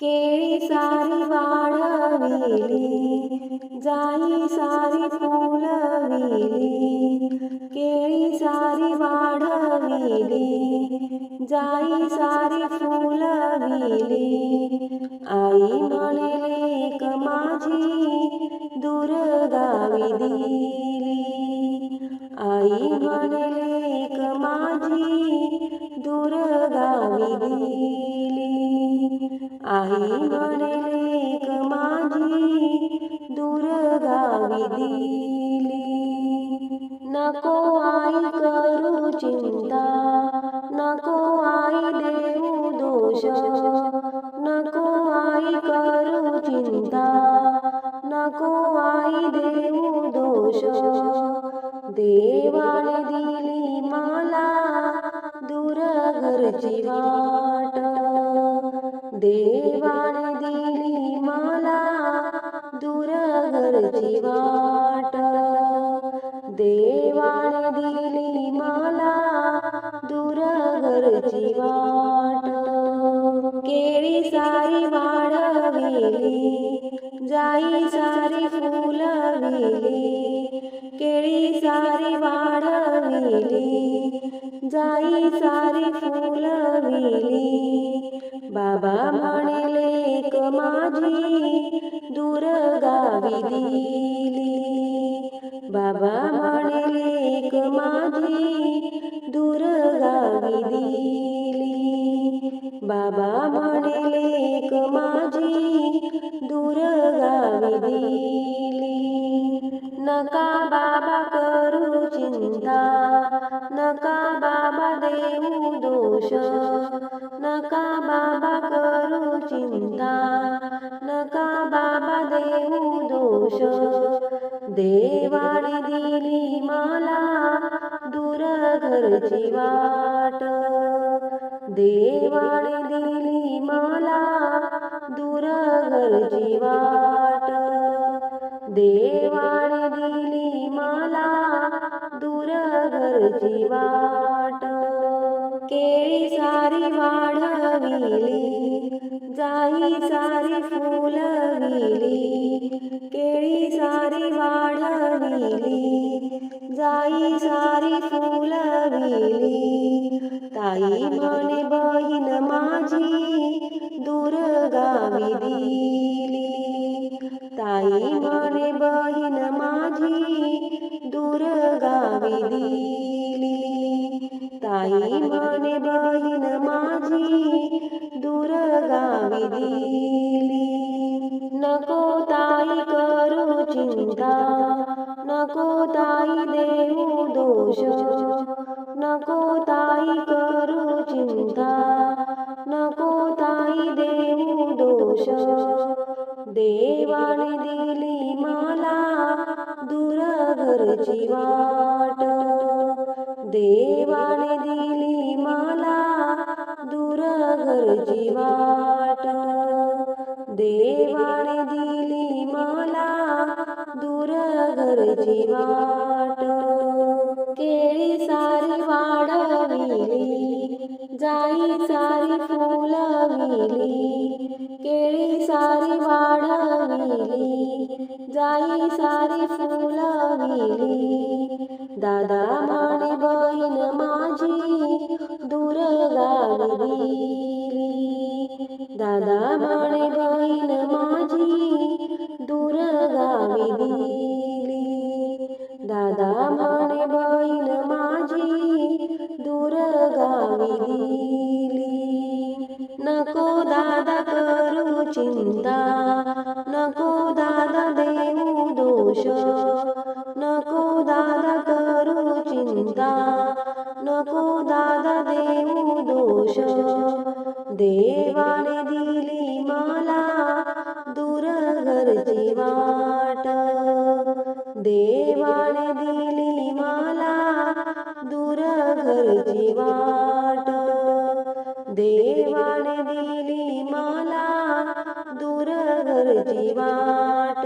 केळी सारी वाढविली जाई सारी फुलविली केळी सारी वाढविली जाई सारी फुलविली. आई म्हणे लेक माझी दूर गावी दिली आई म्हणे माझी दूर गावी दिली आई म्हणे माझी दूर दिली नको आई करू चिंता नको आई देऊ दोष नको आई करू चिंता नको आई देऊ दोष. देवाने दिली मला दूर घरची वा देवाने दिली मला दूर वाट. देवाने दिली मला दूर वाट. केळी सारी वाढविली जाई सारी फुलविली केळी सारी वाढविली जाई सारी फुलविली. बाबा म्हणे लेक माझी दूर गावी दिली बाबा म्हणे लेक माझी दूर गावी दिली बाबा म्हणे लेक माझी दूर गावी दिली नका बाबा करू चिंता नका बाबा देऊ दोष. नका बाबा करू चिंता नका बाबा देऊ दोष. देवाने दिली मला दूर घरची वाट देवाने दिली मला दूर घरची वाट देवाने दिली मला दूर घरची वाट के सारी वाढविली जाई सारी फुलविली केळी सारी वाढविली जाई सारी फुलविली. ताई म्हणे बहीण माझी दूर गावी दिली. ताई म्हणे बहीण माझी दूर गावी दिली. आई म्हणे बहीण माझी दूर गावी दिली नको ताई करू चिंता नको ताई देऊ दोष नको ताई करू चिंता नको ताई देऊ दोष. देवाने दिली मला दूर घरची वाट. देवा तुझी वाट. देवाने दिली मला दूर घरची वाट. केळी सारी वाढविली जाई सारी फुलविली. केळी सारी वाढविली जाई सारी फुलविली. दादा म्हणे बहीण माझी चिंता नको दादा देऊ दोष नको दादा करू चिंता नको दादा देऊ दोष. देवाने दिली मला दूर घरची वाट. देवाने दिली मला दूर घरची वाट. देवाने दिली दूर घरची वाट।